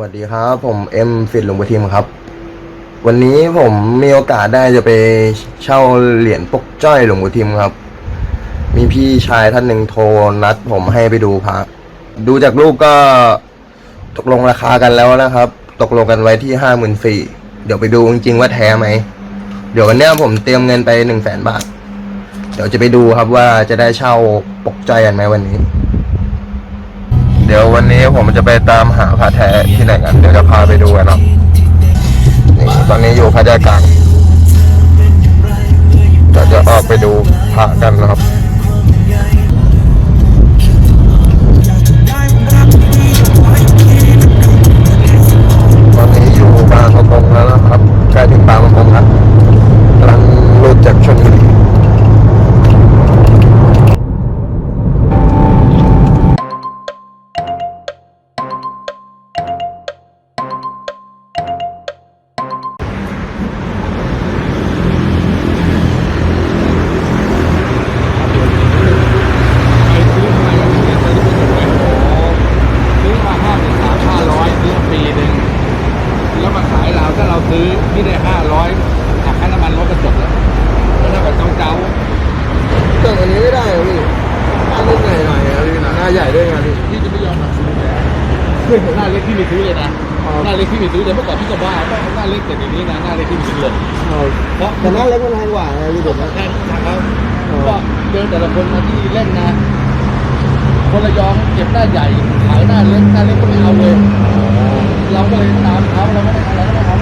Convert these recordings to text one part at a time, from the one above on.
วัสดีครับ ผมเอ็มฟิตหลวงประทิมครับ วันนี้ผมมีโอกาสได้จะไปเช่าเหรียญปกจ้อยหลวงประทิมครับ มีพี่ชายท่านหนึ่งโทรนัดผมให้ไปดูพระดูจากรูปก็ตกลงราคากันแล้วนะครับ ตกลงกันไว้ที่ห้าหมื่นสี่เดี๋ยวไปดูจริงๆว่าแท้ไหม เดี๋ยววันนี้ผมเตรียมเงินไปหนึ่งแสนบาท เดี๋ยวจะไปดูครับว่าจะได้เช่าปกจ้อยกันไหมวันนี้ เดี๋ยววันนี้ผมจะไปตามหาพระแท้ที่ไหนกัน เดี๋ยวจะพาไปดูกันเนาะนี่ตอนนี้อยู่พระยากลางเราจะออกไปดูพระกันนะครับ ซื้อที่ได้ห้าร้อยหักค่าน้ำมันรถก็จบแล้วแล้วถ้ากับเจ้าเจ้าเกิดอันนี้ไม่ได้เหรอพี่หน้าเล็กหน่อยหน่อยนะพี่นะหน้าใหญ่ด้วยไงพี่พี่จะไม่ยอมหักซื้อแล้วหน้าเล็กพี่ไม่ซื้อเลยนะหน้าเล็กพี่ไม่ซื้อเลยเมื่อก่อนพี่ก็บ้าหน้าเล็กแต่เดี๋ยวนี้นะหน้าเล็กพี่ไม่ซื้อเลยเพราะแต่หน้าเล็กมันแพงกว่าไงพี่ผมนะแค่ทางเขาก็เดินแต่ละคนมาที่เล่นนะคนระยองเก็บหน้าใหญ่ขายหน้าเล็กหน้าเล็กก็ไม่เอาเลย เราก็เลยตามเขาเราไม่ได้อะไรก็ไม่ทำหน้า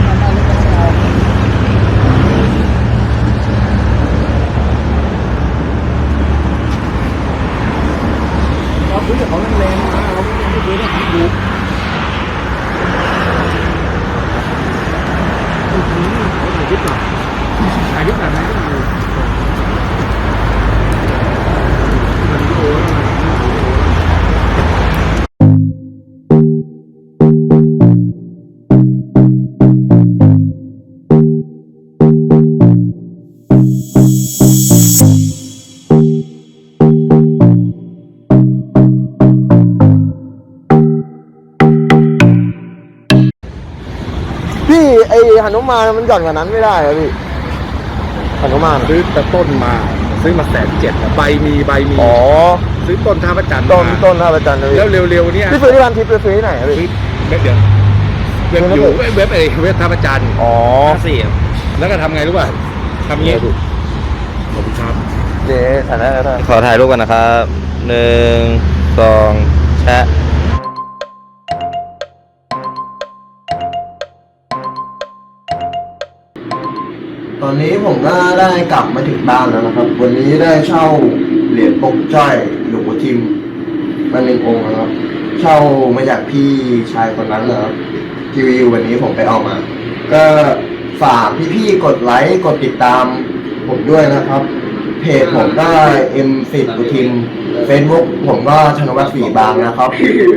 หนุมานมันหย่อนกว่านั้นไม่ได้เหรอพี่หนุมานซื้อแต่ต้นมา ซื้อมาแสนเจ็ดใบมีใบมีอ๋อซื้อต้นท่าพระจันทร์ต้นมาต้นท่าประจันทร์นะพี่แล้วเร็วๆเนี่ยพี่ซื้อที่ร้านทิพย์หรือซื้อที่ไหนอะพี่ เว็บเดียวเว็บอยู่เว็บเว็บเอเว็บท่าพระจันทร์อ๋อสี่แล้วก็ทำไงรู้ป่ะทำงี้ขอบคุณครับเจ๊ฐานะฐานะขอถ่ายรูปกันนะครับหนึ่งสองแชะ อนนี้ผมก็ได้กลับมาถึงบ้านแล้วนะครับ วันนี้ได้เช่าเหรียญปกจ้อยหลวงปู่ทิมมาหนึ่งองค์นะครับ เช่ามาจากพี่ชายคนนั้นนะครับทีวีวันนี้ผมไปเอามา ก็ฝากพี่ๆกดไลค์กดติดตามผมด้วยนะครับ เพจผมก็เอ็มสิบบุทิมเฟซบุ๊กผมก็ธนวัฒน์สีบางนะครับ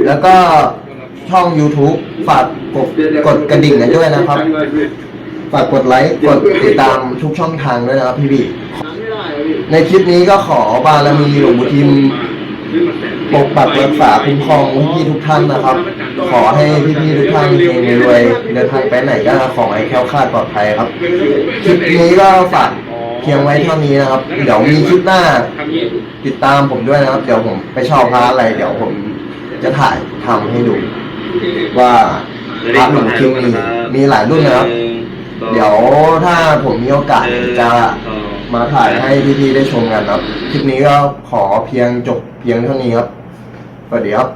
แล้วก็ช่อง YouTube ฝากกดกดกระดิ่งกันด้วยนะครับ ฝากกดไลค์ กดติดตามทุกช่องทางด้วยนะครับพี่พี่ในคลิปนี้ก็ขอบารมีหลวงปู่ทิมปกปักรักษาคุ้มครองพี่ทุกท่านนะครับ ขอให้พี่ๆทุกท่านเฮงรวยเดินทางไปไหนก็ขอให้แคล้วคลาดปลอดภัยครับ คลิปนี้ก็ฝากเพียงไว้เท่านี้นะครับ เดี๋ยวมีคลิปหน้า ติดตามผมด้วยนะครับ เดี๋ยวผมไปเชอบพระอะไร เดี๋ยวผมจะถ่ายทำให้ดู ว่าพระหลวงทิมมีมีหลายรุ่นนะครับ เดี๋ยวถ้าผมมีโอกาสจะมาถ่ายให้พี่ๆได้ชมกันครับ คลิปนี้ก็ขอเพียงจบเพียงเท่านี้ครับสวัสดีครับ